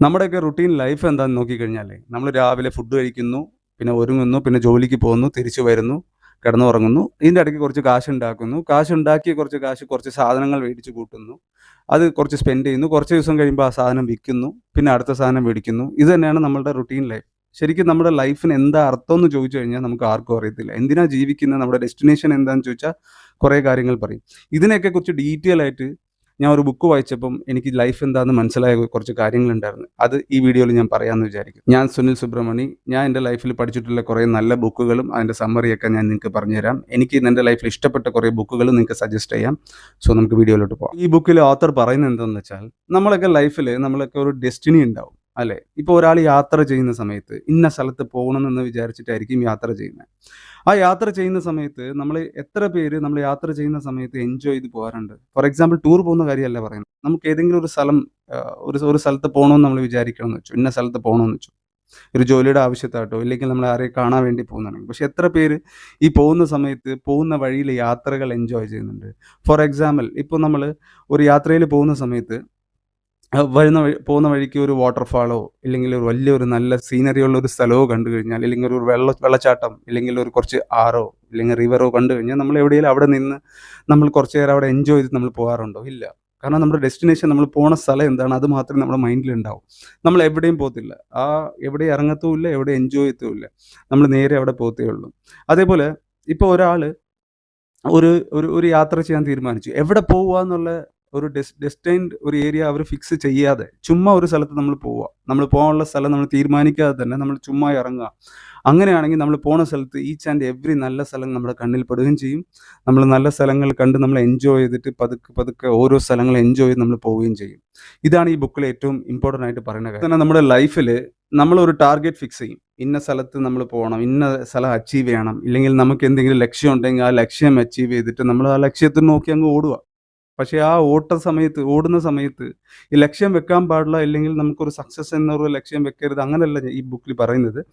നമ്മുടെയൊക്കെ routine life എന്താന്ന് നോക്കിക്കഴിഞ്ഞാൽ നമ്മൾ രാവിലെ ഫുഡ് കഴിക്കുന്നു പിന്നെ ഒരുങ്ങുന്നു പിന്നെ ജോലിക്ക് പോകുന്നു തിരിച്ചു വരുന്നു കിടന്നുറങ്ങുന്നു ഇതിന്റെ ഇടയ്ക്ക് കുറച്ച് കാശ് ഉണ്ടാക്കുന്നു കാശ് ഉണ്ടാക്കിയ കുറച്ച് കാശ് കുറച്ച് സാധനങ്ങൾ മേടിച്ച് കൂട്ടുന്നു. അത് കുറച്ച് സ്പെൻഡ് ചെയ്യുന്നു. കുറച്ച് ദിവസം കഴിയുമ്പോൾ ആ സാധനം വിൽക്കുന്നു. പിന്നെ അടുത്ത സാധനം മേടിക്കുന്നു. ഇത് തന്നെയാണ് നമ്മളുടെ റുട്ടീൻ ലൈഫ് ശരിക്കും നമ്മുടെ ലൈഫിന് എന്താ അർത്ഥം എന്ന് ചോദിച്ചു കഴിഞ്ഞാൽ നമുക്ക് ആർക്കും അറിയത്തില്ല. എന്തിനാ ജീവിക്കുന്നത് നമ്മുടെ ഡെസ്റ്റിനേഷൻ എന്താണെന്ന് ചോദിച്ചാൽ കുറേ കാര്യങ്ങൾ പറയും. ഇതിനെയൊക്കെ കുറിച്ച് ഡീറ്റെയിൽ ആയിട്ട് ഞാൻ ഒരു ബുക്ക് വായിച്ചപ്പം എനിക്ക് ലൈഫ് എന്താണെന്ന് മനസ്സിലായ കുറച്ച് കാര്യങ്ങളുണ്ടായിരുന്നു. അത് ഈ വീഡിയോയിൽ ഞാൻ പറയാമെന്ന് വിചാരിക്കും. ഞാൻ സുനിൽ സുബ്രഹ്മണി ഞാൻ എന്റെ ലൈഫിൽ പഠിച്ചിട്ടുള്ള കുറേ നല്ല ബുക്കുകളും അതിന്റെ സമ്മറിയൊക്കെ ഞാൻ നിങ്ങൾക്ക് പറഞ്ഞുതരാം. എനിക്ക് എന്റെ ലൈഫിൽ ഇഷ്ടപ്പെട്ട കുറേ ബുക്കുകളും നിങ്ങൾക്ക് സജസ്റ്റ് ചെയ്യാം. സോ നമുക്ക് വീഡിയോയിലോട്ട് പോകാം ഈ ബുക്കിൽ ഓത്തർ പറയുന്നത് എന്താണെന്ന് വെച്ചാൽ നമ്മളൊക്കെ ലൈഫിൽ നമ്മളൊക്കെ ഒരു ഡെസ്റ്റിനി ഉണ്ടാവും. അല്ലേ? ഇപ്പോൾ ഒരാൾ യാത്ര ചെയ്യുന്ന സമയത്ത് ഇന്ന സ്ഥലത്ത് പോകണം പോകണമെന്ന് വിചാരിച്ചിട്ടായിരിക്കും യാത്ര ചെയ്യുന്നത് ആ യാത്ര ചെയ്യുന്ന സമയത്ത് നമ്മൾ എത്ര പേര് നമ്മൾ യാത്ര ചെയ്യുന്ന സമയത്ത് എൻജോയ് ചെയ്ത് പോകാറുണ്ട്? ഫോർ എക്സാമ്പിൾ ടൂർ പോകുന്ന കാര്യമല്ല പറയുന്നത്. നമുക്ക് ഏതെങ്കിലും ഒരു സ്ഥലം ഒരു ഒരു സ്ഥലത്ത് പോകണമെന്ന് നമ്മൾ വിചാരിക്കണം എന്ന് വെച്ചു ഇന്ന സ്ഥലത്ത് പോകണമെന്ന് വെച്ചു ഒരു ജോലിയുടെ ആവശ്യത്തായിട്ടോ ഇല്ലെങ്കിൽ നമ്മൾ ആരെയും കാണാൻ വേണ്ടി പോകുന്നുണ്ടെങ്കിൽ. പക്ഷെ എത്ര പേര് ഈ പോകുന്ന സമയത്ത് പോകുന്ന വഴിയിൽ യാത്രകൾ എൻജോയ് ചെയ്യുന്നുണ്ട്? ഫോർ എക്സാമ്പിൾ ഇപ്പോൾ നമ്മൾ ഒരു യാത്രയിൽ പോകുന്ന സമയത്ത് വരുന്ന വഴി പോകുന്ന വഴിക്ക് ഒരു വാട്ടർഫാളോ ഇല്ലെങ്കിൽ ഒരു വലിയൊരു നല്ല സീനറി ഉള്ള ഒരു സ്ഥലമോ കണ്ടു കഴിഞ്ഞാൽ ഇല്ലെങ്കിൽ ഒരു വെള്ള വെള്ളച്ചാട്ടം ഇല്ലെങ്കിൽ ഒരു കുറച്ച് ആറോ ഇല്ലെങ്കിൽ റിവറോ കണ്ടു കഴിഞ്ഞാൽ നമ്മൾ എവിടെയെങ്കിലും അവിടെ നിന്ന് നമ്മൾ കുറച്ച് നേരം അവിടെ എൻജോയ് ചെയ്ത് നമ്മൾ പോകാറുണ്ടോ? ഇല്ല. കാരണം നമ്മുടെ ഡെസ്റ്റിനേഷൻ നമ്മൾ പോണ സ്ഥലം എന്താണ് അത് മാത്രമേ നമ്മുടെ മൈൻഡിൽ ഉണ്ടാവും. നമ്മൾ എവിടെയും പോകത്തില്ല. ആ എവിടെ ഇറങ്ങത്തുമില്ല എവിടെ എൻജോയ് ചെയ്യത്തുമില്ല നമ്മൾ നേരെ അവിടെ പോകത്തേ ഉള്ളൂ. അതേപോലെ ഇപ്പോൾ ഒരാൾ ഒരു ഒരു ഒരു യാത്ര ചെയ്യാൻ തീരുമാനിച്ചു. എവിടെ പോവുക എന്നുള്ള ഒരു ഡെസ് ഡെസ്റ്റൈൻഡ് ഒരു ഏരിയ അവർ ഫിക്സ് ചെയ്യാതെ ചുമ്മാ ഒരു സ്ഥലത്ത് നമ്മൾ പോവുക. നമ്മൾ പോകാനുള്ള സ്ഥലം നമ്മൾ തീരുമാനിക്കാതെ തന്നെ നമ്മൾ ചുമ്മാ ഇറങ്ങുക. അങ്ങനെയാണെങ്കിൽ നമ്മൾ പോണ സ്ഥലത്ത് ഈച്ച് ആൻഡ് എവറി നല്ല സ്ഥലം നമ്മുടെ കണ്ണിൽ പെടുകയും ചെയ്യും. നമ്മൾ നല്ല സ്ഥലങ്ങൾ കണ്ട് നമ്മൾ എൻജോയ് ചെയ്തിട്ട് പതുക്കെ പതുക്കെ ഓരോ സ്ഥലങ്ങൾ എൻജോയ് ചെയ്ത് നമ്മൾ പോവുകയും ചെയ്യും. ഇതാണ് ഈ ബുക്കിൽ ഏറ്റവും ഇമ്പോർട്ടന്റ് ആയിട്ട് പറയുന്ന കാര്യം. തന്നെ നമ്മുടെ ലൈഫിൽ നമ്മൾ ഒരു ടാർഗറ്റ് ഫിക്സ് ചെയ്യും. ഇന്ന സ്ഥലത്ത് നമ്മൾ പോകണം ഇന്ന സ്ഥലം അച്ചീവ് ചെയ്യണം ഇല്ലെങ്കിൽ നമുക്ക് എന്തെങ്കിലും ലക്ഷ്യം ഉണ്ടെങ്കിൽ ആ ലക്ഷ്യം അച്ചീവ് ചെയ്തിട്ട് നമ്മൾ ആ ലക്ഷ്യത്തിൽ നോക്കി അങ്ങ് ഓടുക. പക്ഷേ ആ ഓട്ട സമയത്ത് ഓടുന്ന സമയത്ത് ഈ ലക്ഷ്യം വെക്കാൻ പാടില്ല ഇല്ലെങ്കിൽ നമുക്കൊരു സക്സസ് എന്നൊരു ലക്ഷ്യം വെക്കരുത്. അങ്ങനെയല്ല ഈ ബുക്കിൽ പറയുന്നത്.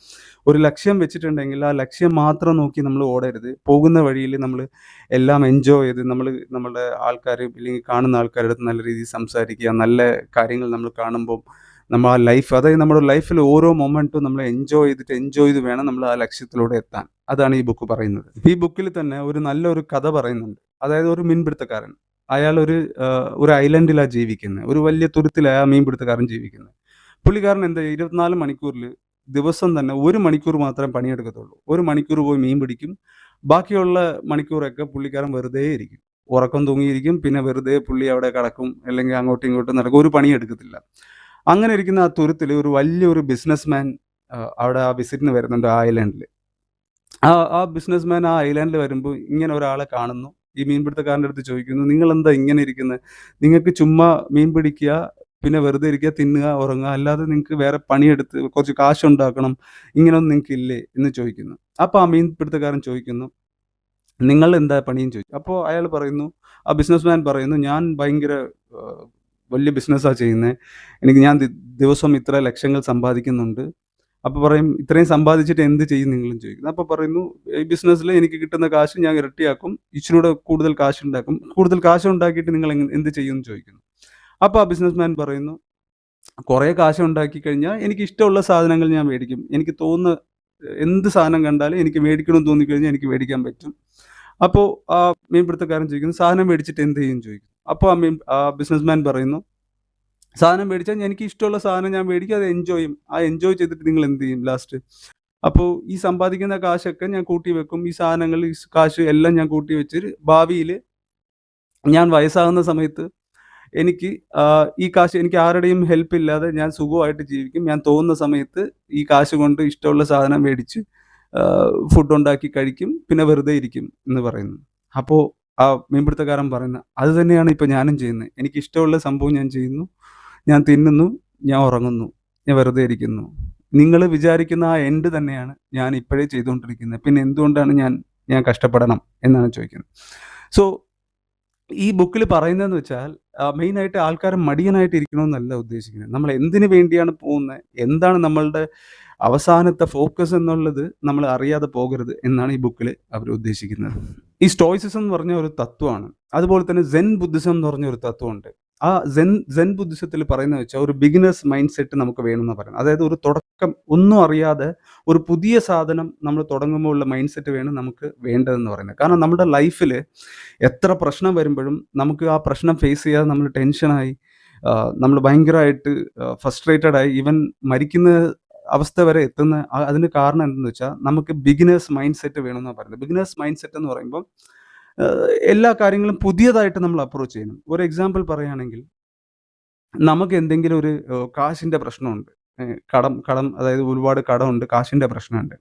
ഒരു ലക്ഷ്യം വെച്ചിട്ടുണ്ടെങ്കിൽ ആ ലക്ഷ്യം മാത്രം നോക്കി നമ്മൾ ഓടരുത്. പോകുന്ന വഴിയിൽ നമ്മൾ എല്ലാം എൻജോയ് ചെയ്ത് നമ്മൾ നമ്മുടെ ആൾക്കാർ ഇല്ലെങ്കിൽ കാണുന്ന ആൾക്കാരുടെ അടുത്ത് നല്ല രീതിയിൽ സംസാരിക്കുക നല്ല കാര്യങ്ങൾ നമ്മൾ കാണുമ്പോൾ നമ്മൾ ആ ലൈഫ് അതായത് നമ്മുടെ ലൈഫിൽ ഓരോ മൊമെന്റും നമ്മൾ എൻജോയ് ചെയ്തിട്ട് എൻജോയ് ചെയ്ത് വേണം നമ്മൾ ആ ലക്ഷ്യത്തിലൂടെ എത്താൻ. അതാണ് ഈ ബുക്ക് പറയുന്നത്. ഈ ബുക്കിൽ തന്നെ ഒരു നല്ലൊരു കഥ പറയുന്നുണ്ട്. അതായത് ഒരു മീൻപിടുത്തക്കാരൻ. അയാൾ ഒരു ഒരു ഐലൻഡിലാണ് ജീവിക്കുന്നത് ഒരു വലിയ തുരുത്തിലാണ് ആ മീൻപിടുത്തക്കാരൻ ജീവിക്കുന്നത് പുള്ളിക്കാരൻ എന്താ ഇരുപത്തിനാല് മണിക്കൂറിൽ ദിവസം തന്നെ ഒരു മണിക്കൂർ മാത്രമേ പണിയെടുക്കത്തുള്ളൂ. ഒരു മണിക്കൂർ പോയി മീൻ പിടിക്കും. ബാക്കിയുള്ള മണിക്കൂറൊക്കെ പുള്ളിക്കാരൻ വെറുതെ ഇരിക്കും. ഉറക്കം തൂങ്ങിയിരിക്കും. പിന്നെ വെറുതെ പുള്ളി അവിടെ കിടക്കും. അല്ലെങ്കിൽ അങ്ങോട്ടും ഇങ്ങോട്ടും നടക്കും. ഒരു പണി എടുക്കത്തില്ല. അങ്ങനെ ഇരിക്കുന്ന ആ തുരുത്തിൽ ഒരു വലിയൊരു ബിസിനസ്മാൻ അവിടെ ആ വിസിറ്റിന് വരുന്നുണ്ട് ആ ഐലൻഡിൽ ആ ആ ബിസിനസ്മാൻ ആ ഐലൻഡിൽ വരുമ്പോൾ ഇങ്ങനെ ഒരാളെ കാണുന്നു. ഈ മീൻപിടുത്തക്കാരന്റെ അടുത്ത് ചോദിക്കുന്നു നിങ്ങൾ എന്താ ഇങ്ങനെ ഇരിക്കുന്നത് നിങ്ങൾക്ക് ചുമ്മാ മീൻ പിടിക്കുക പിന്നെ വെറുതെ ഇരിക്കുക തിന്നുക ഉറങ്ങുക അല്ലാതെ നിങ്ങൾക്ക് വേറെ പണിയെടുത്ത് കുറച്ച് കാശുണ്ടാക്കണം ഇങ്ങനൊന്നും നിങ്ങൾക്ക് ഇല്ലേ എന്ന് ചോദിക്കുന്നു. അപ്പോൾ ആ മീൻപിടുത്തക്കാരൻ ചോദിക്കുന്നു നിങ്ങൾ എന്താ പണിയും ചോദിച്ചു? അപ്പോൾ അയാൾ പറയുന്നു ആ ബിസിനസ് മാൻ പറയുന്നു ഞാൻ ഭയങ്കര വലിയ ബിസിനസ്സാണ് ചെയ്യുന്നത് എനിക്ക് ഞാൻ ദിവസം ഇത്ര ലക്ഷങ്ങൾ സമ്പാദിക്കുന്നുണ്ട്. അപ്പോൾ പറയും ഇത്രയും സമ്പാദിച്ചിട്ട് എന്ത് ചെയ്യും? നിങ്ങളും ചോദിക്കുന്നു. അപ്പോൾ പറയുന്നു ഈ ബിസിനസ്സിൽ എനിക്ക് കിട്ടുന്ന കാശ് ഞാൻ ഇരട്ടിയാക്കും ഇച്ചിരൂടെ കൂടുതൽ കാശ് ഉണ്ടാക്കും. കൂടുതൽ കാശ് ഉണ്ടാക്കിയിട്ട് നിങ്ങൾ എന്ത് ചെയ്യും? എന്ന് ചോദിക്കുന്നു. അപ്പോൾ ആ ബിസിനസ് മാൻ പറയുന്നു കുറേ കാശ് ഉണ്ടാക്കി കഴിഞ്ഞാൽ എനിക്ക് ഇഷ്ടമുള്ള സാധനങ്ങൾ ഞാൻ മേടിക്കും. എനിക്ക് തോന്നുന്ന എന്ത് സാധനം കണ്ടാലും എനിക്ക് മേടിക്കണമെന്ന് തോന്നിക്കഴിഞ്ഞാൽ എനിക്ക് മേടിക്കാൻ പറ്റും. അപ്പോൾ ആ മീൻപിടുത്തക്കാരൻ ചോദിക്കുന്നു സാധനം മേടിച്ചിട്ട് എന്ത് ചെയ്യും? ചോദിക്കുന്നു. അപ്പോൾ ആ മീൻ ആ ബിസിനസ് മാൻ പറയുന്നു സാധനം മേടിച്ചാൽ എനിക്ക് ഇഷ്ടമുള്ള സാധനം ഞാൻ മേടിക്കും അത് എൻജോയ് ചെയ്യും. ആ എൻജോയ് ചെയ്തിട്ട് നിങ്ങൾ എന്ത് ചെയ്യും ലാസ്റ്റ് അപ്പോൾ ഈ സമ്പാദിക്കുന്ന കാശൊക്കെ ഞാൻ കൂട്ടി വെക്കും. ഈ സാധനങ്ങൾ ഈ കാശ് എല്ലാം ഞാൻ കൂട്ടി വെച്ച് ഭാവിയിൽ ഞാൻ വയസ്സാകുന്ന സമയത്ത് എനിക്ക് ഈ കാശ് എനിക്ക് ആരുടെയും ഹെൽപ്പ് ഇല്ലാതെ ഞാൻ സുഖമായിട്ട് ജീവിക്കും. ഞാൻ തോന്നുന്ന സമയത്ത് ഈ കാശ് കൊണ്ട് ഇഷ്ടമുള്ള സാധനം മേടിച്ച് ഫുഡ് ഉണ്ടാക്കി കഴിക്കും. പിന്നെ വെറുതെ ഇരിക്കും എന്ന് പറയുന്നു. അപ്പോൾ ആ മീൻപിടുത്തക്കാരൻ പറയുന്നത് അത് തന്നെയാണ് ഇപ്പോൾ ഞാനും ചെയ്യുന്നത്. എനിക്ക് ഇഷ്ടമുള്ള സംഭവം ഞാൻ ചെയ്യുന്നു. ഞാൻ തിന്നുന്നു ഞാൻ ഉറങ്ങുന്നു ഞാൻ വെറുതെ ഇരിക്കുന്നു. നിങ്ങൾ വിചാരിക്കുന്ന ആ എൻഡ് തന്നെയാണ് ഞാൻ ഇപ്പോഴേ ചെയ്തുകൊണ്ടിരിക്കുന്നത്. പിന്നെ എന്തുകൊണ്ടാണ് ഞാൻ ഞാൻ കഷ്ടപ്പെടണം എന്നാണ് ചോദിക്കുന്നത്. സോ ഈ ബുക്കിൽ പറയുന്നതെന്ന് വെച്ചാൽ മെയിനായിട്ട് ആൾക്കാർ മടിയനായിട്ട് ഇരിക്കണമെന്നല്ല ഉദ്ദേശിക്കുന്നത്. നമ്മൾ എന്തിനു വേണ്ടിയാണ് പോകുന്നത്? എന്താണ് നമ്മളുടെ അവസാനത്തെ ഫോക്കസ് എന്നുള്ളത് നമ്മൾ അറിയാതെ പോകരുത് എന്നാണ് ഈ ബുക്കിൽ അവർ ഉദ്ദേശിക്കുന്നത്. ഈ സ്റ്റോയിസിസം എന്ന് പറഞ്ഞ ഒരു തത്വമാണ്. അതുപോലെ തന്നെ സെൻ ബുദ്ധിസം എന്ന് പറഞ്ഞ ഒരു തത്വമുണ്ട്. ആ സെൻ സെൻ ബുദ്ധിസത്തിൽ പറയുന്നത് വെച്ചാൽ ഒരു ബിഗിനേഴ്സ് മൈൻഡ് സെറ്റ് നമുക്ക് വേണമെന്ന് പറയുന്നത്. അതായത് ഒരു തുടക്കം ഒന്നും അറിയാതെ ഒരു പുതിയ സാധനം നമ്മൾ തുടങ്ങുമ്പോൾ ഉള്ള മൈൻഡ് സെറ്റ് വേണം നമുക്ക് വേണ്ടതെന്ന് പറയുന്നത്. കാരണം നമ്മുടെ ലൈഫിൽ എത്ര പ്രശ്നം വരുമ്പോഴും നമുക്ക് ആ പ്രശ്നം ഫേസ് ചെയ്യാതെ നമ്മൾ ടെൻഷനായി നമ്മൾ ഭയങ്കരമായിട്ട് ഫ്രസ്ട്രേറ്റഡ് ആയി മരിക്കുന്ന അവസ്ഥ വരെ എത്തുന്ന അതിന് കാരണം എന്തെന്ന് വെച്ചാൽ നമുക്ക് ബിഗിനേഴ്സ് മൈൻഡ് സെറ്റ് വേണമെന്നാണ് പറയുന്നത്. ബിഗിനേഴ്സ് മൈൻഡ് സെറ്റ് എന്ന് പറയുമ്പോൾ എല്ലാ കാര്യങ്ങളും പുതിയതായിട്ട് നമ്മൾ അപ്രോച്ച് ചെയ്യണം. ഒരു എക്സാമ്പിൾ പറയുകയാണെങ്കിൽ നമുക്ക് എന്തെങ്കിലും ഒരു കാശിന്റെ പ്രശ്നമുണ്ട്. കടം കടം അതായത് ഒരുപാട് കടമുണ്ട് കാശിന്റെ പ്രശ്നമുണ്ട്.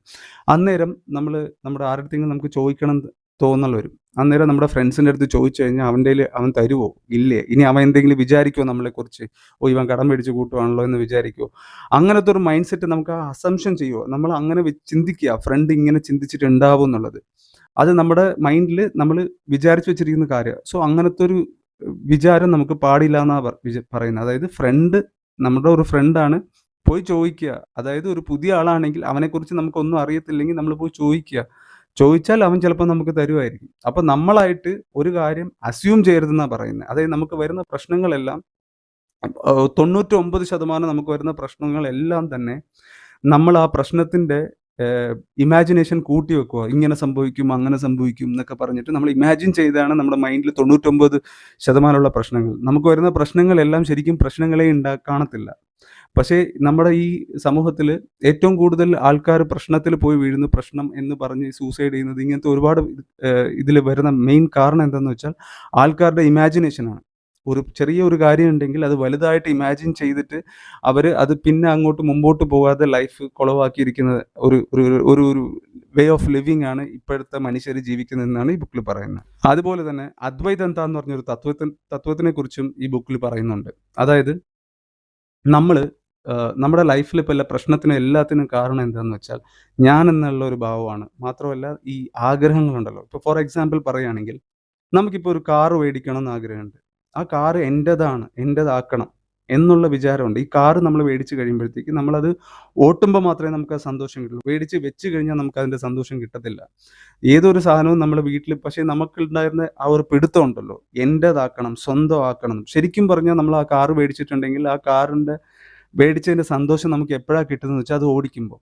അന്നേരം നമ്മൾ നമ്മുടെ ആരുടെ നമുക്ക് ചോദിക്കണം തോന്നൽ വരും. അന്നേരം നമ്മുടെ ഫ്രണ്ട്സിന്റെ അടുത്ത് ചോദിച്ചു കഴിഞ്ഞാൽ അവന്റെ അവൻ തരുമോ ഇല്ലേ? ഇനി അവൻ എന്തെങ്കിലും വിചാരിക്കുമോ നമ്മളെക്കുറിച്ച് ഓ ഇവൻ കടം മേടിച്ച് കൂട്ടുവാണല്ലോ എന്ന് വിചാരിക്കുമോ അങ്ങനത്തെ ഒരു മൈൻഡ് സെറ്റ് നമുക്ക് ആ അസംഷൻ ചെയ്യുമോ നമ്മൾ അങ്ങനെ ചിന്തിക്കുക. ഫ്രണ്ട് ഇങ്ങനെ ചിന്തിച്ചിട്ടുണ്ടാവും എന്നുള്ളത്. അത് നമ്മുടെ മൈൻഡിൽ നമ്മൾ വിചാരിച്ചു വെച്ചിരിക്കുന്ന കാര്യം. സോ അങ്ങനത്തെ ഒരു വിചാരം നമുക്ക് പാടില്ല എന്നാണ് പറയുന്നത്. അതായത് ഫ്രണ്ട് നമ്മുടെ ഒരു ഫ്രണ്ടാണ് പോയി ചോദിക്കുക. അതായത് ഒരു പുതിയ ആളാണെങ്കിൽ അവനെക്കുറിച്ച് നമുക്കൊന്നും അറിയത്തില്ലെങ്കിൽ നമ്മൾ പോയി ചോദിക്കുക. ചോദിച്ചാൽ അവൻ ചിലപ്പോൾ നമുക്ക് തരുമായിരിക്കും. അപ്പം നമ്മളായിട്ട് ഒരു കാര്യം അസ്യൂം ചെയ്യരുതെന്നാണ് പറയുന്നത്. അതായത് നമുക്ക് വരുന്ന പ്രശ്നങ്ങളെല്ലാം തൊണ്ണൂറ്റി ഒമ്പത് ശതമാനം നമുക്ക് വരുന്ന പ്രശ്നങ്ങളെല്ലാം തന്നെ നമ്മൾ ആ പ്രശ്നത്തിന്റെ ഇമാജിനേഷൻ കൂട്ടി വെക്കുക. ഇങ്ങനെ സംഭവിക്കും അങ്ങനെ സംഭവിക്കും എന്നൊക്കെ പറഞ്ഞിട്ട് നമ്മൾ ഇമാജിൻ ചെയ്താണ് നമ്മുടെ മൈൻഡിൽ തൊണ്ണൂറ്റൊമ്പത് ശതമാനമുള്ള പ്രശ്നങ്ങൾ. നമുക്ക് വരുന്ന പ്രശ്നങ്ങളെല്ലാം ശരിക്കും പ്രശ്നങ്ങളെ ഉണ്ടാ കാണത്തില്ല പക്ഷേ നമ്മുടെ ഈ സമൂഹത്തിൽ ഏറ്റവും കൂടുതൽ ആൾക്കാർ പ്രശ്നത്തിൽ പോയി വീഴുന്ന പ്രശ്നം എന്ന് പറഞ്ഞ് സൂസൈഡ് ചെയ്യുന്നത് ഇങ്ങനത്തെ ഒരുപാട് ഇതിൽ വരുന്ന മെയിൻ കാരണം എന്താണെന്ന് വെച്ചാൽ ആൾക്കാരുടെ ഇമാജിനേഷനാണ് ഒരു ചെറിയ ഒരു കാര്യം ഉണ്ടെങ്കിൽ അത് വലുതായിട്ട് ഇമാജിൻ ചെയ്തിട്ട് അവർ അത് പിന്നെ അങ്ങോട്ട് മുമ്പോട്ട് പോകാതെ ലൈഫ് കുളവാക്കിയിരിക്കുന്ന ഒരു ഒരു ഒരു- വേ ഓഫ് ലിവിങ് ആണ് ഇപ്പോഴത്തെ മനുഷ്യർ ജീവിക്കുന്നതെന്നാണ് ഈ ബുക്കിൽ പറയുന്നത്. അതുപോലെ തന്നെ അദ്വൈതന്ത എന്ന് പറഞ്ഞൊരു തത്വത്തിന് തത്വത്തിനെ കുറിച്ചും ഈ ബുക്കിൽ പറയുന്നുണ്ട്. അതായത് നമ്മൾ നമ്മുടെ ലൈഫിൽ ഇപ്പോൾ എല്ലാ പ്രശ്നത്തിനും എല്ലാത്തിനും കാരണം എന്താണെന്ന് വെച്ചാൽ ഞാൻ എന്നുള്ള ഒരു ഭാവമാണ്. മാത്രമല്ല ഈ ആഗ്രഹങ്ങളുണ്ടല്ലോ. ഇപ്പോൾ ഫോർ എക്സാമ്പിൾ പറയുകയാണെങ്കിൽ നമുക്കിപ്പോൾ ഒരു കാറ് മേടിക്കണം എന്ന് ആഗ്രഹമുണ്ട്. ആ കാറ് എന്റെതാണ് എന്റെതാക്കണം എന്നുള്ള വിചാരമുണ്ട്. ഈ കാറ് നമ്മൾ മേടിച്ച് കഴിയുമ്പോഴത്തേക്ക് നമ്മളത് ഓട്ടുമ്പോൾ മാത്രമേ നമുക്ക് സന്തോഷം കിട്ടുള്ളൂ. മേടിച്ച് വെച്ച് കഴിഞ്ഞാൽ നമുക്ക് അതിന്റെ സന്തോഷം കിട്ടത്തില്ല. ഏതൊരു സാധനവും നമ്മൾ വീട്ടിൽ പക്ഷേ നമുക്കുണ്ടായിരുന്ന ആ ഒരു പിടുത്തം ഉണ്ടല്ലോ. എന്റെതാക്കണം സ്വന്തമാക്കണം. ശരിക്കും പറഞ്ഞാൽ നമ്മൾ ആ കാറ് മേടിച്ചിട്ടുണ്ടെങ്കിൽ ആ കാറിന്റെ മേടിച്ചതിന്റെ സന്തോഷം നമുക്ക് എപ്പോഴാണ് കിട്ടുന്നത് വെച്ചാൽ അത് ഓടിക്കുമ്പോൾ.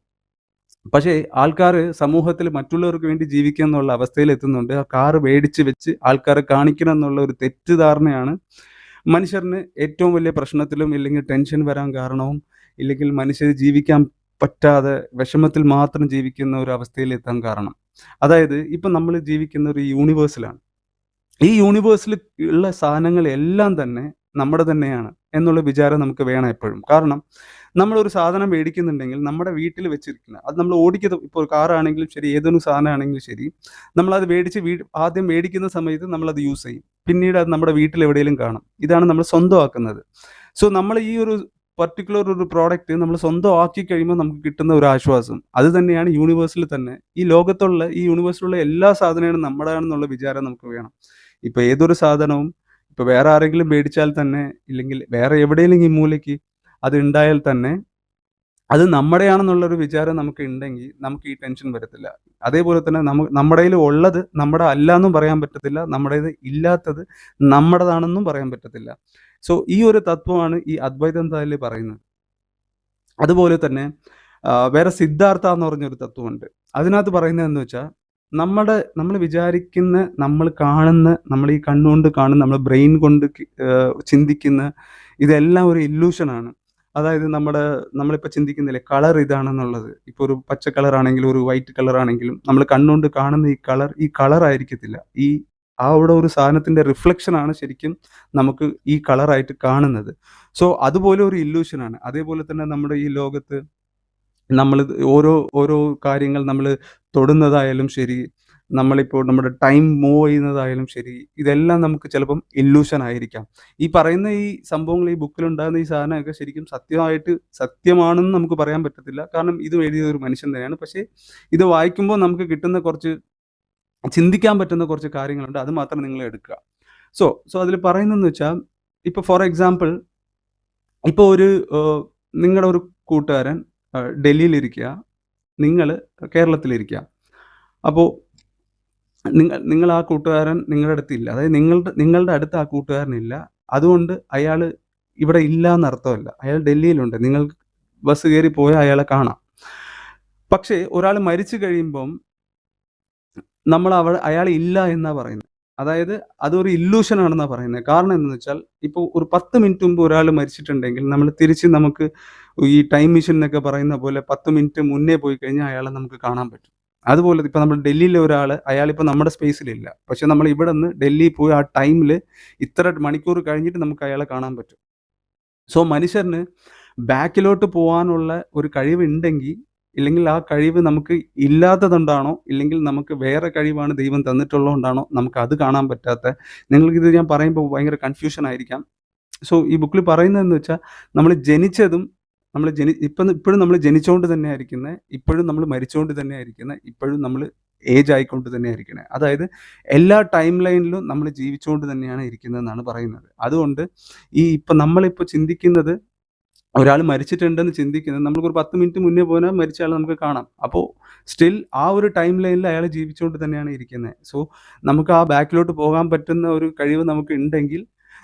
പക്ഷേ ആൾക്കാർ സമൂഹത്തിൽ മറ്റുള്ളവർക്ക് വേണ്ടി ജീവിക്കുക എന്നുള്ള അവസ്ഥയിൽ എത്തുന്നുണ്ട്. ആ കാറ് മേടിച്ച് വെച്ച് ആൾക്കാരെ കാണിക്കണം എന്നുള്ള ഒരു തെറ്റിദ്ധാരണയാണ് മനുഷ്യരിന് ഏറ്റവും വലിയ പ്രശ്നത്തിലും ഇല്ലെങ്കിൽ ടെൻഷൻ വരാൻ കാരണവും ഇല്ലെങ്കിൽ മനുഷ്യർ ജീവിക്കാൻ പറ്റാതെ വിഷമത്തിൽ മാത്രം ജീവിക്കുന്ന ഒരു അവസ്ഥയിൽ എത്താൻ കാരണം. അതായത് ഇപ്പം നമ്മൾ ജീവിക്കുന്ന ഒരു യൂണിവേഴ്സിലാണ് ഈ യൂണിവേഴ്സിൽ ഉള്ള സാധനങ്ങളെല്ലാം തന്നെ നമ്മുടെ തന്നെയാണ് എന്നുള്ള വിചാരം നമുക്ക് വേണം എപ്പോഴും. കാരണം നമ്മളൊരു സാധനം മേടിക്കുന്നുണ്ടെങ്കിൽ നമ്മുടെ വീട്ടിൽ വെച്ചിരിക്കുന്ന അത് നമ്മൾ ഓടിക്കുന്ന ഇപ്പോൾ കാറാണെങ്കിലും ശരി ഏതൊരു സാധനമാണെങ്കിലും ശരി നമ്മളത് മേടിച്ച് വീ ആദ്യം മേടിക്കുന്ന സമയത്ത് നമ്മളത് യൂസ് ചെയ്യും. പിന്നീട് അത് നമ്മുടെ വീട്ടിൽ എവിടെയെങ്കിലും കാണും. ഇതാണ് നമ്മൾ സ്വന്തമാക്കുന്നത്. സോ നമ്മൾ ഈ ഒരു പർട്ടിക്കുലർ ഒരു പ്രോഡക്റ്റ് നമ്മൾ സ്വന്തം ആക്കി കഴിയുമ്പോൾ നമുക്ക് കിട്ടുന്ന ഒരു ആശ്വാസം. അത് തന്നെയാണ് യൂണിവേഴ്സിൽ തന്നെ. ഈ ലോകത്തുള്ള ഈ യൂണിവേഴ്സിലുള്ള എല്ലാ സാധനങ്ങളും നമ്മുടെയാണെന്നുള്ള വിചാരം നമുക്ക് വേണം. ഇപ്പൊ ഏതൊരു സാധനവും ഇപ്പോൾ വേറെ ആരെങ്കിലും മേടിച്ചാൽ തന്നെ ഇല്ലെങ്കിൽ വേറെ എവിടെയെങ്കിലും ഈ മൂലയ്ക്ക് അത് ഉണ്ടായാൽ തന്നെ അത് നമ്മുടെയാണെന്നുള്ളൊരു വിചാരം നമുക്ക് ഉണ്ടെങ്കിൽ നമുക്ക് ഈ ടെൻഷൻ വരത്തില്ല. അതേപോലെ തന്നെ നമ്മ നമ്മുടെ ഉള്ളത് നമ്മുടെ അല്ല എന്നും പറയാൻ പറ്റത്തില്ല നമ്മുടേത് ഇല്ലാത്തത് നമ്മുടേതാണെന്നും പറയാൻ പറ്റത്തില്ല. സോ ഈ ഒരു തത്വമാണ് ഈ അദ്വൈതന്തായിൽ പറയുന്നത്. അതുപോലെ തന്നെ വേറെ സിദ്ധാർത്ഥ എന്ന് പറഞ്ഞൊരു തത്വമുണ്ട്. അതിനകത്ത് പറയുന്നത് എന്ന് വെച്ചാൽ നമ്മുടെ നമ്മൾ വിചാരിക്കുന്ന നമ്മൾ കാണുന്ന നമ്മൾ ഈ കണ്ണുകൊണ്ട് കാണുന്ന നമ്മൾ ബ്രെയിൻ കൊണ്ട് ചിന്തിക്കുന്ന ഇതെല്ലാം ഒരു ഇല്യൂഷനാണ് അതായത് നമ്മുടെ നമ്മളിപ്പോൾ ചിന്തിക്കുന്നില്ലേ കളർ ഇതാണെന്നുള്ളത്. ഇപ്പോൾ ഒരു പച്ച കളർ ആണെങ്കിലും ഒരു വൈറ്റ് കളർ ആണെങ്കിലും നമ്മൾ കണ്ണുകൊണ്ട് കാണുന്ന ഈ കളർ ഈ കളർ ആയിരിക്കത്തില്ല. ഈ ആ അവിടെ ഒരു സാധനത്തിന്റെ റിഫ്ലക്ഷൻ ആണ് ശരിക്കും നമുക്ക് ഈ കളറായിട്ട് കാണുന്നത്. സോ അതുപോലെ ഒരു ഇല്യൂഷനാണ് അതേപോലെ തന്നെ നമ്മുടെ ഈ ലോകത്ത് നമ്മൾ ഓരോ ഓരോ കാര്യങ്ങൾ നമ്മൾ തൊടുന്നതായാലും ശരി നമ്മളിപ്പോൾ നമ്മുടെ ടൈം മൂവ് ചെയ്യുന്നതായാലും ശരി ഇതെല്ലാം നമുക്ക് ചിലപ്പം ഇല്യൂഷൻ ആയിരിക്കാം. ഈ പറയുന്ന ഈ സംഭവങ്ങൾ ഈ ബുക്കിൽ ഉണ്ടാകുന്ന ഈ സാധനമൊക്കെ ശരിക്കും സത്യമായിട്ട് സത്യമാണെന്ന് നമുക്ക് പറയാൻ പറ്റത്തില്ല. കാരണം ഇത് എഴുതിയ ഒരു മനുഷ്യൻ തന്നെയാണ്. പക്ഷേ ഇത് വായിക്കുമ്പോൾ നമുക്ക് കിട്ടുന്ന കുറച്ച് ചിന്തിക്കാൻ പറ്റുന്ന കുറച്ച് കാര്യങ്ങളുണ്ട്. അത് മാത്രം നിങ്ങൾ എടുക്കുക. സോ സോ അതിൽ പറയുന്നതെന്ന് വെച്ചാൽ ഇപ്പോൾ ഫോർ എക്സാമ്പിൾ ഇപ്പോൾ ഒരു നിങ്ങളുടെ ഒരു കൂട്ടുകാരൻ ഡൽഹിയിലിരിക്കുക. നിങ്ങൾ കേരളത്തിലിരിക്കുക. അപ്പോൾ നിങ്ങൾ നിങ്ങൾ ആ കൂട്ടുകാരൻ നിങ്ങളുടെ അടുത്തില്ല. അതായത് നിങ്ങളുടെ നിങ്ങളുടെ അടുത്ത് ആ കൂട്ടുകാരനില്ല. അതുകൊണ്ട് അയാൾ ഇവിടെ ഇല്ല എന്നർത്ഥമല്ല അയാൾ ഡൽഹിയിലുണ്ട്. നിങ്ങൾ ബസ് കയറി പോയാൽ അയാളെ കാണാം. പക്ഷേ ഒരാൾ മരിച്ചു കഴിയുമ്പം നമ്മൾ അവൾ അയാൾ ഇല്ല എന്നാ പറയുന്നത്. അതായത് അതൊരു ഇല്ലൂഷനാണെന്നാണ് പറയുന്നത്. കാരണം എന്താണെന്ന് വെച്ചാൽ ഇപ്പോൾ ഒരു 10 മിനിറ്റ് മുമ്പ് ഒരാൾ മരിച്ചിട്ടുണ്ടെങ്കിൽ നമ്മൾ തിരിച്ച് നമുക്ക് ഈ ടൈം മെഷീൻ എന്നൊക്കെ പറയുന്ന പോലെ 10 മിനിറ്റ് മുന്നേ പോയി കഴിഞ്ഞാൽ അയാളെ നമുക്ക് കാണാൻ പറ്റും. അതുപോലെ ഇപ്പം നമ്മൾ ഡൽഹിയിലെ ഒരാൾ അയാളിപ്പോൾ നമ്മുടെ സ്പേസിലില്ല. പക്ഷെ നമ്മൾ ഇവിടെ നിന്ന് ഡൽഹിയിൽ പോയി ആ ടൈമിൽ ഇത്ര മണിക്കൂർ കഴിഞ്ഞിട്ട് നമുക്ക് അയാളെ കാണാൻ പറ്റും. സോ മനുഷ്യന് ബാക്കിലോട്ട് പോകാനുള്ള ഒരു കഴിവുണ്ടെങ്കിൽ ഇല്ലെങ്കിൽ ആ കഴിവ് നമുക്ക് ഇല്ലാത്തതുകൊണ്ടാണോ ഇല്ലെങ്കിൽ നമുക്ക് വേറെ കഴിവാണ് ദൈവം തന്നിട്ടുള്ളതുകൊണ്ടാണോ നമുക്ക് അത് കാണാൻ പറ്റാത്ത നിങ്ങൾക്കിത് ഞാൻ പറയുമ്പോൾ ഭയങ്കര കൺഫ്യൂഷൻ ആയിരിക്കാം. സോ ഈ ബുക്കിൽ പറയുന്നതെന്ന് വെച്ചാൽ നമ്മൾ ജനിച്ചതും നമ്മൾ ജനി ഇപ്പം ഇപ്പോഴും നമ്മൾ ജനിച്ചുകൊണ്ട് തന്നെ ആയിരിക്കുന്ന ഇപ്പോഴും നമ്മൾ മരിച്ചുകൊണ്ട് തന്നെ ആയിരിക്കുന്ന ഇപ്പോഴും നമ്മൾ ഏജ് ആയിക്കൊണ്ട് തന്നെ ആയിരിക്കണേ അതായത് എല്ലാ ടൈം ലൈനിലും നമ്മൾ ജീവിച്ചുകൊണ്ട് തന്നെയാണ് ഇരിക്കുന്നതെന്നാണ് പറയുന്നത്. അതുകൊണ്ട് ഈ ഇപ്പം നമ്മളിപ്പോൾ ചിന്തിക്കുന്നത് ഒരാൾ മരിച്ചിട്ടുണ്ടെന്ന് ചിന്തിക്കുന്നത് നമ്മൾക്കൊരു 10 മിനിറ്റ് മുന്നേ പോയാൽ മരിച്ച നമുക്ക് കാണാം. അപ്പോൾ സ്റ്റിൽ ആ ഒരു ടൈം ലൈനിൽ അയാൾ ജീവിച്ചുകൊണ്ട് തന്നെയാണ് ഇരിക്കുന്നത് സോ നമുക്ക് ആ ബാക്കിലോട്ട് പോകാൻ പറ്റുന്ന ഒരു കഴിവ് നമുക്ക് ഇണ്ടെങ്കിൽ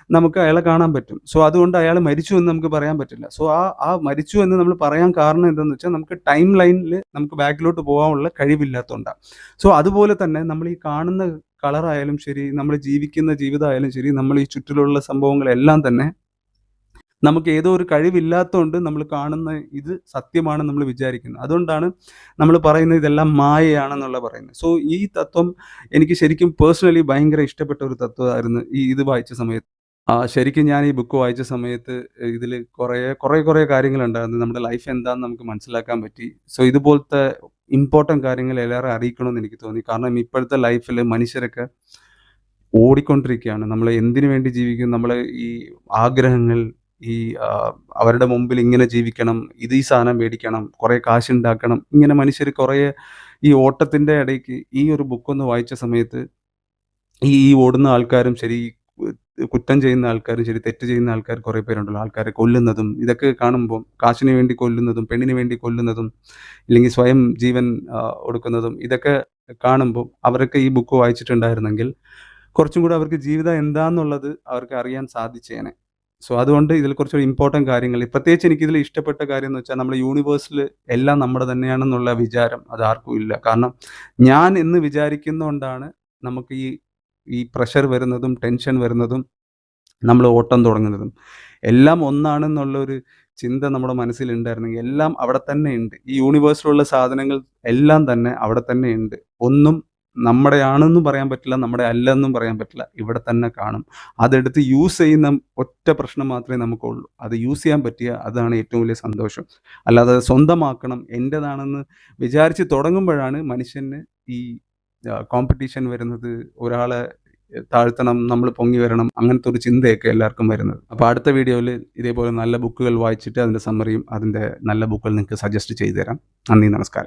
നമുക്ക് അയാളെ കാണാൻ പറ്റും. സോ അതുകൊണ്ട് അയാൾ മരിച്ചു എന്ന് നമുക്ക് പറയാൻ പറ്റില്ല. സോ ആ ആ മരിച്ചു എന്ന് നമ്മൾ പറയാൻ കാരണം എന്താണെന്ന് വെച്ചാൽ നമുക്ക് ടൈം ലൈനിൽ നമുക്ക് ബാക്കിലോട്ട് പോകാനുള്ള കഴിവില്ലാത്തതുകൊണ്ടാണ് സോ അതുപോലെ തന്നെ നമ്മൾ ഈ കാണുന്ന കളറായാലും ശരി, നമ്മൾ ജീവിക്കുന്ന ജീവിതമായാലും ശരി, നമ്മൾ ഈ ചുറ്റിലുള്ള സംഭവങ്ങളെല്ലാം തന്നെ നമുക്ക് ഏതോ ഒരു കഴിവില്ലാത്തതുകൊണ്ട് നമ്മൾ കാണുന്ന ഇത് സത്യമാണ് നമ്മൾ വിചാരിക്കുന്നത് അതുകൊണ്ടാണ് നമ്മൾ പറയുന്നത് ഇതെല്ലാം മായയാണെന്നുള്ള പറയുന്നത്. സോ ഈ തത്വം എനിക്ക് ശരിക്കും പേഴ്സണലി ഭയങ്കര ഇഷ്ടപ്പെട്ട ഒരു തത്വമായിരുന്നു ഈ ഇത് വായിച്ച സമയത്ത്. ആ ശരിക്കും ഞാൻ ഈ ബുക്ക് വായിച്ച സമയത്ത് ഇതിൽ കുറേ കുറേ കുറേ കാര്യങ്ങളുണ്ടായിരുന്നു. നമ്മുടെ ലൈഫ് എന്താന്ന് നമുക്ക് മനസ്സിലാക്കാൻ പറ്റി. സോ ഇതുപോലത്തെ ഇമ്പോർട്ടന്റ് കാര്യങ്ങൾ എല്ലാവരും അറിയിക്കണമെന്ന് എനിക്ക് തോന്നി. കാരണം ഇപ്പോഴത്തെ ലൈഫിൽ മനുഷ്യരൊക്കെ ഓടിക്കൊണ്ടിരിക്കുകയാണ്. നമ്മൾ എന്തിനു വേണ്ടി ജീവിക്കും? നമ്മൾ ഈ ആഗ്രഹങ്ങൾ ഈ അവരുടെ മുമ്പിൽ ഇങ്ങനെ ജീവിക്കണം, ഇത് ഈ സാധനം മേടിക്കണം, കുറേ കാശുണ്ടാക്കണം. ഇങ്ങനെ മനുഷ്യർ കുറേ ഈ ഓട്ടത്തിന്റെ ഇടയ്ക്ക് ഈ ഒരു ബുക്കൊന്ന് വായിച്ച സമയത്ത് ഈ ഓടുന്ന ആൾക്കാരും ശരി, കുറ്റം ചെയ്യുന്ന ആൾക്കാരും ശരി, തെറ്റ് ചെയ്യുന്ന ആൾക്കാർ കുറേ പേരുണ്ടല്ലോ. ആൾക്കാരെ കൊല്ലുന്നതും ഇതൊക്കെ കാണുമ്പോൾ കാശിന് വേണ്ടി കൊല്ലുന്നതും, പെണ്ണിന് വേണ്ടി കൊല്ലുന്നതും, ഇല്ലെങ്കിൽ സ്വയം ജീവൻ കൊടുക്കുന്നതും ഇതൊക്കെ കാണുമ്പോൾ അവരൊക്കെ ഈ ബുക്ക് വായിച്ചിട്ടുണ്ടായിരുന്നെങ്കിൽ കുറച്ചും കൂടെ അവർക്ക് ജീവിതം എന്താന്നുള്ളത് അവർക്ക് അറിയാൻ സാധിച്ചേനെ. സോ അതുകൊണ്ട് ഇതിൽ കുറച്ചൊരു ഇമ്പോർട്ടന്റ് കാര്യങ്ങൾ പ്രത്യേകിച്ച് എനിക്ക് ഇതിൽ ഇഷ്ടപ്പെട്ട കാര്യം എന്ന് വെച്ചാൽ നമ്മുടെ യൂണിവേഴ്സിൽ എല്ലാം നമ്മുടെ തന്നെയാണെന്നുള്ള വിചാരം അത് ആർക്കും ഇല്ല. കാരണം ഞാൻ എന്ന് വിചാരിക്കുന്നതുകൊണ്ടാണ് നമുക്ക് ഈ ഈ പ്രഷർ വരുന്നതും, ടെൻഷൻ വരുന്നതും, നമ്മൾ ഓട്ടം തുടങ്ങുന്നതും. എല്ലാം ഒന്നാണെന്നുള്ളൊരു ചിന്ത നമ്മുടെ മനസ്സിൽ ഉണ്ടായിരുന്നെങ്കിൽ എല്ലാം അവിടെ തന്നെ ഉണ്ട്. ഈ യൂണിവേഴ്സിലുള്ള സാധനങ്ങൾ എല്ലാം തന്നെ അവിടെ തന്നെ ഉണ്ട്. ഒന്നും നമ്മുടെയാണെന്നും പറയാൻ പറ്റില്ല, നമ്മുടെ അല്ലെന്നും പറയാൻ പറ്റില്ല. ഇവിടെ തന്നെ കാണും. അതെടുത്ത് യൂസ് ചെയ്യുന്ന ഒറ്റ പ്രശ്നം മാത്രമേ നമുക്കുള്ളൂ. അത് യൂസ് ചെയ്യാൻ പറ്റിയ അതാണ് ഏറ്റവും വലിയ സന്തോഷം. അല്ലാതെ സ്വന്തമാക്കണം, എന്റെതാണെന്ന് വിചാരിച്ച് തുടങ്ങുമ്പോഴാണ് മനുഷ്യന് ഈ കോമ്പറ്റീഷൻ വരുന്നത്, ഒരാളെ താഴ്ത്തണം, നമ്മൾ പൊങ്ങി വരണം, അങ്ങനത്തെ ഒരു ചിന്തയൊക്കെ എല്ലാവർക്കും വരുന്നത്. അപ്പോൾ അടുത്ത വീഡിയോയിൽ ഇതേപോലെ നല്ല ബുക്കുകൾ വായിച്ചിട്ട് അതിന്റെ സമ്മറിയും അതിന്റെ നല്ല ബുക്കുകൾ നിങ്ങൾക്ക് സജസ്റ്റ് ചെയ്തു തരാം. നന്ദി, നമസ്കാരം.